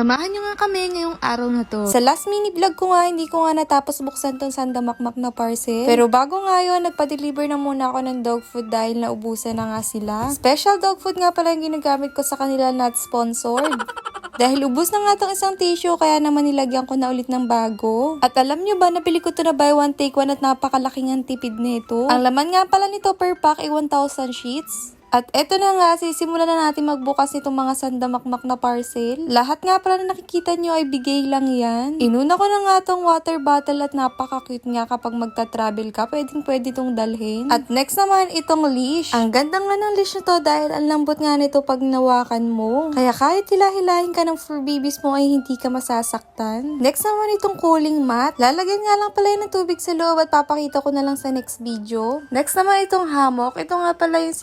Samahan nyo nga kami ngayong araw na to. Sa last mini vlog ko nga, hindi ko nga natapos buksan tong sandamakmak na parcel. Pero bago nga yun, nagpa-deliver na muna ako ng dog food dahil naubusan na nga sila. Special dog food nga pala yung ginagamit ko sa kanila, not sponsored. Dahil ubus na nga tong isang tissue, kaya naman nilagyan ko na ulit ng bago. At alam nyo ba, nabili ko to na buy one take one at napakalaking ang tipid nito. Ang laman nga pala nito per pack ay 1,000 sheets. At eto na nga, sisimulan na natin magbukas nitong mga sandamakmak na parcel. Lahat nga pala na nakikita nyo ay bigay lang yan. Inuna ko na nga tong water bottle at napaka-cute nga kapag magta-travel ka, pwedeng pwede tong dalhin. At next naman, itong leash. Ang ganda nga ng leash na to dahil ang lambot nga nito pag nawakan mo. Kaya kahit hilahilahin ka ng fur babies mo ay hindi ka masasaktan. Next naman itong cooling mat. Lalagyan nga lang pala yun ng tubig sa loob at papakita ko na lang sa next video. Next naman itong hammock. Ito nga pala yung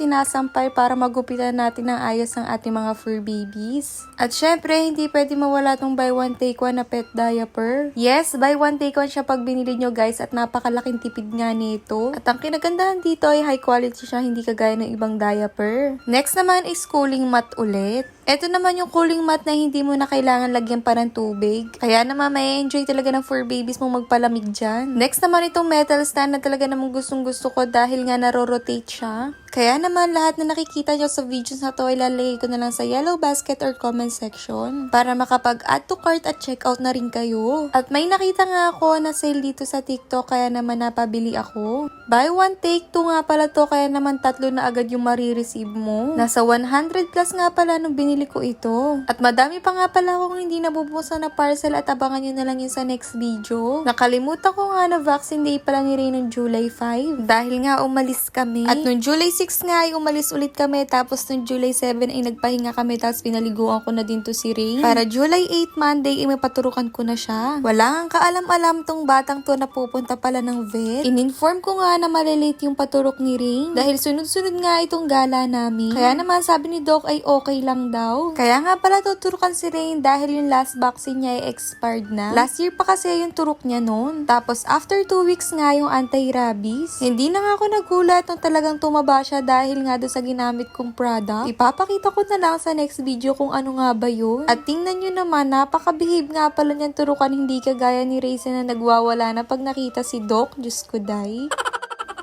sinasampay para magupitan natin ng ayos ang ating mga fur babies. At syempre, hindi pwede mawala tong buy one take one na pet diaper. Yes, buy one take one siya pag binili nyo guys at napakalaking tipid nga nito. At ang kinagandahan dito ay high quality siya, hindi kagaya ng ibang diaper. Next naman is cooling mat ulit. Ito naman yung cooling mat na hindi mo na kailangan lagyan pa ng tubig. Kaya naman may enjoy talaga ng fur babies mo magpalamig dyan. Next naman itong metal stand na talaga namang gustong gusto ko dahil nga naro-rotate siya. Kaya naman lahat na nakikita nyo sa videos na to ay lalagay ko na lang sa yellow basket or comment section para makapag-add to cart at checkout na rin kayo. At may nakita nga ako na sale dito sa TikTok kaya naman napabili ako. Buy one take two nga pala to kaya naman tatlo na agad yung marireceive mo. Nasa 100 plus nga pala nung binili ko ito. At madami pa nga pala akong hindi nabubusan na parcel at abangan nyo na lang yun sa next video. Nakalimutan ko nga na vaccine day pala ni Ray ng July 5 dahil nga umalis kami. At nung July 6 nga ay umalis ulit kami tapos nung July 7 ay nagpahinga kami tapos pinaliguan ko na din to si Ray. Para July 8 Monday ay may paturukan ko na siya. Wala nga kaalam-alam tong batang to na pupunta pala ng vet. In-inform ko nga na malilate yung paturok ni Ray dahil sunod-sunod nga itong gala namin. Kaya naman sabi ni Doc ay okay lang daw. Kaya nga pala tuturukan si Rain dahil yung last vaccine niya ay expired na. Last year pa kasi yung turok niya noon. Tapos after 2 weeks nga yung anti-rabies. Hindi na nga ako nagulat nung talagang tumaba siya dahil nga doon sa ginamit kong product. Ipapakita ko na lang sa next video kung ano nga ba yun. At tingnan nyo naman, napaka-behave nga pala niyan turukan hindi kagaya ni Raisin na nagwawala na pag nakita si Doc. Diyos ko, day.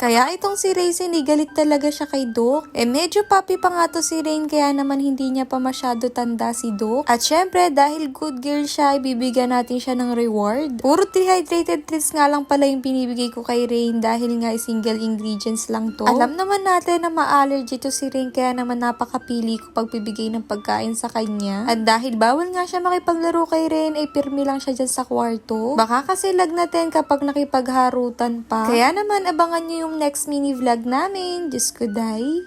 Kaya itong si Raisin, galit talaga siya kay Doc. Eh medyo papi pa nga to si Rain kaya naman hindi niya pa masyado tanda si Doc. At syempre dahil good girl siya, ibibigyan natin siya ng reward. Puro dehydrated treats nga lang pala yung binibigay ko kay Rain dahil nga single ingredients lang to. Alam naman natin na ma-allergy to si Rain kaya naman napakapili ko pagbibigay ng pagkain sa kanya. At dahil bawal nga siya makipaglaro kay Rain, ay pirmi lang siya dyan sa kwarto. Baka kasi lagnatin kapag nakipagharutan pa. Kaya naman abangan nyo yung next mini vlog namin. Diyos ko, day.